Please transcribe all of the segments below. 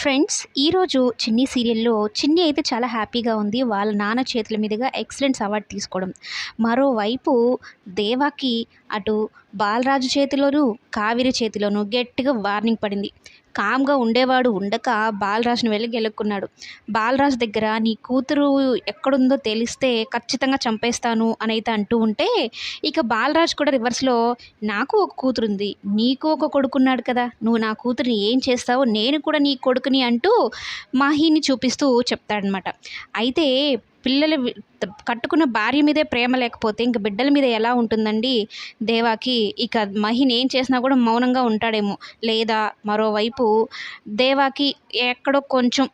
Friends ఈరోజు చిన్ని సీరియల్లో చిన్ని అయితే చాలా హ్యాపీగా ఉంది. వాళ్ళ నాన్న చేతుల మీదుగా ఎక్సలెన్స్ అవార్డు తీసుకోవడం. మరోవైపు దేవాకి అటు బాలరాజు చేతిలోనూ కావిరి చేతిలోనూ గట్టిగా వార్నింగ్ పడింది. కామ్గా ఉండేవాడు ఉండక బాలరాజ్ని వెళ్ళి గెలుక్కున్నాడు. బాలరాజ్ దగ్గర నీ కూతురు ఎక్కడుందో తెలిస్తే ఖచ్చితంగా చంపేస్తాను అని అయితే అంటూ ఉంటే ఇక బాలరాజ్ కూడా రివర్స్లో నాకు ఒక కూతురు ఉంది నీకు ఒక కొడుకున్నాడు కదా నువ్వు నా కూతురిని ఏం చేస్తావో నేను కూడా నీ కొడుకుని అంటూ మాహీని చూపిస్తూ చెప్తాడనమాట అయితే పిల్లలు కట్టుకున్న భార్య మీదే ప్రేమ లేకపోతే ఇంక బిడ్డల మీద ఎలా ఉంటుందండి? దేవాకి ఇక మహిని ఏం చేసినా కూడా మౌనంగా ఉంటాడేమో. లేదా మరోవైపు దేవాకి ఎక్కడో కొంచెం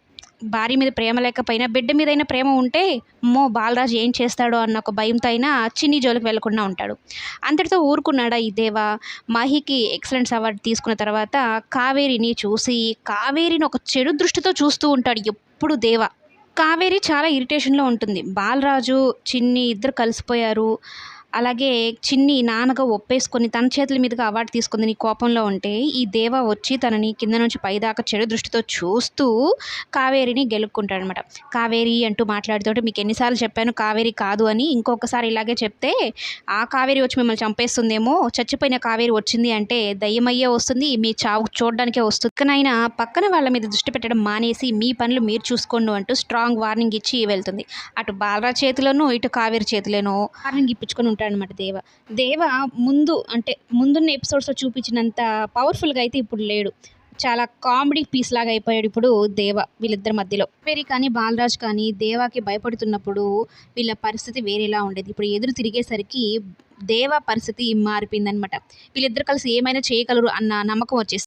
భార్య మీద ప్రేమ లేకపోయినా బిడ్డ మీదైనా ప్రేమ ఉంటే మో బాలరాజు ఏం చేస్తాడో అన్న ఒక భయంతో అయినా చిన్ని జోలికి వెళ్ళకుండా ఉంటాడు. అంతటితో ఊరుకున్నాడా ఈ దేవా? మహికి ఎక్సలెన్స్ అవార్డు తీసుకున్న తర్వాత కావేరిని చూసి కావేరిని ఒక చెడు దృష్టితో చూస్తూ ఉంటాడు ఎప్పుడు దేవా? కావేరి చాలా ఇరిటేషన్లో ఉంటుంది. బాలరాజు చిన్ని ఇద్దరు కలిసిపోయారు. అలాగే చిన్ని నాన్నగా ఒప్పేసుకొని తన చేతుల మీదుగా అవార్డు తీసుకుంది నీ కోపంలో ఉంటే ఈ దేవ వచ్చి తనని కింద నుంచి పైదాకా చెడు దృష్టితో చూస్తూ కావేరిని గెలుక్కుంటాడనమాట కావేరి అంటూ మాట్లాడుతుంటే మీకు ఎన్నిసార్లు చెప్పాను కావేరి కాదు అని ఇంకొకసారి ఇలాగే చెప్తే ఆ కావేరి వచ్చి మిమ్మల్ని చంపేస్తుందేమో చచ్చిపోయిన కావేరి వచ్చింది అంటే దయ్యమయ్యే వస్తుంది మీ చావు చూడడానికే వస్తుంది. ఇకనైనా పక్కన వాళ్ళ మీద దృష్టి పెట్టడం మానేసి మీ పనులు మీరు చూసుకోండు అంటూ స్ట్రాంగ్ వార్నింగ్ ఇచ్చి వెళ్తుంది. అటు బాలరా చేతిలోనూ ఇటు కావేరి చేతిలోనూ వార్నింగ్ ఇప్పించుకొని ఉంటాడు. అనమాట దేవ. దేవ ముందు అంటే ముందున్న ఎపిసోడ్స్లో చూపించినంత పవర్ఫుల్గా అయితే ఇప్పుడు లేడు. చాలా కామెడీ పీస్ లాగా అయిపోయాడు ఇప్పుడు దేవ వీళ్ళిద్దరి మధ్యలో. వేరే కానీ బాలరాజ్ కానీ దేవాకి భయపడుతున్నప్పుడు వీళ్ళ పరిస్థితి వేరేలా ఉండేది. ఇప్పుడు ఎదురు తిరిగేసరికి దేవ పరిస్థితి మారిపోయిందనమాట వీళ్ళిద్దరు కలిసి ఏమైనా చేయగలరు అన్న నమ్మకం వచ్చేసి